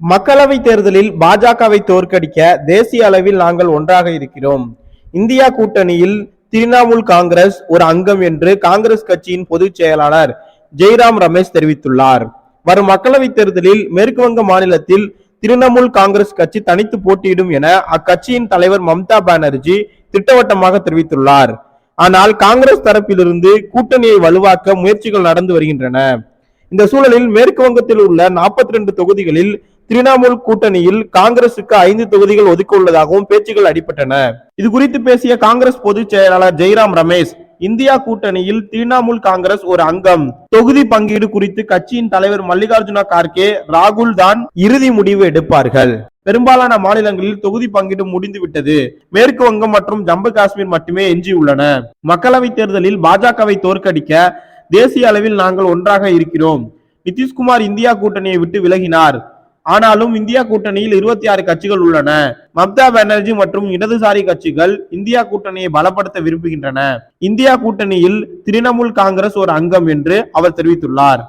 மக்களவை தேர்தலில் பாஜகவை தோற்கடிக்க தேசிய அளவில் நாங்கள் ஒன்றாக இருக்கிறோம். இந்தியா கூட்டணியில் திரிணாமுல் காங்கிரஸ் ஒரு அங்கம் என்று காங்கிரஸ் கட்சியின் பொதுச் செயலாளர் ஜெய்ராம் ரமேஷ் தெரிவித்துள்ளார். வரும் மக்களவை தேர்தலில் மேற்கு வங்க மாநிலத்தில் திரிணாமுல் காங்கிரஸ் கட்சி தனித்து போட்டியிடும் என அக்கட்சியின் தலைவர் மம்தா பானர்ஜி திட்டவட்டமாக தெரிவித்துள்ளார். ஆனால் காங்கிரஸ் தரப்பிலிருந்து கூட்டணியை வலுவாக்க முயற்சிகள் நடந்து வருகின்றன. இந்த சூழலில் மேற்கு வங்கத்தில் உள்ள 42 ரெண்டு தொகுதிகளில் திரிணாமுல் கூட்டணியில் காங்கிரசுக்கு ஐந்து தொகுதிகள் ஒதுக்க உள்ளதாகவும் பேச்சுகள் அடிபட்டன. இது குறித்து பேசிய காங்கிரஸ் பொதுச் செயலாளர் ஜெய்ராம் ரமேஷ் இந்தியா கூட்டணியில் திரிணாமுல் காங்கிரஸ் ஒரு அங்கம். தொகுதி பங்கீடு குறித்து கட்சியின் தலைவர் மல்லிகார்ஜுன கார்கே ராகுல் தான் இறுதி முடிவு எடுப்பார்கள். பெரும்பாலான மாநிலங்களில் தொகுதி பங்கீடு முடிந்துவிட்டது. மேற்கு வங்கம் மற்றும் ஜம்மு காஷ்மீர் மட்டுமே எஞ்சியுள்ளன மக்களவை தேர்தலில் பாஜகவை தோற்கடிக்க தேசிய அளவில் நாங்கள் ஒன்றாக இருக்கிறோம். நிதிஷ்குமார் இந்தியா கூட்டணியை விட்டு விலகினார். ஆனாலும் இந்தியா கூட்டணியில் இருபத்தி ஆறு கட்சிகள் உள்ளன. மம்தா பானர்ஜி மற்றும் இடதுசாரி கட்சிகள் இந்தியா கூட்டணியை பலப்படுத்த விரும்புகின்றன. இந்தியா கூட்டணியில் திரிணாமுல் காங்கிரஸ் ஒரு அங்கம் என்று அவர் தெரிவித்துள்ளார்.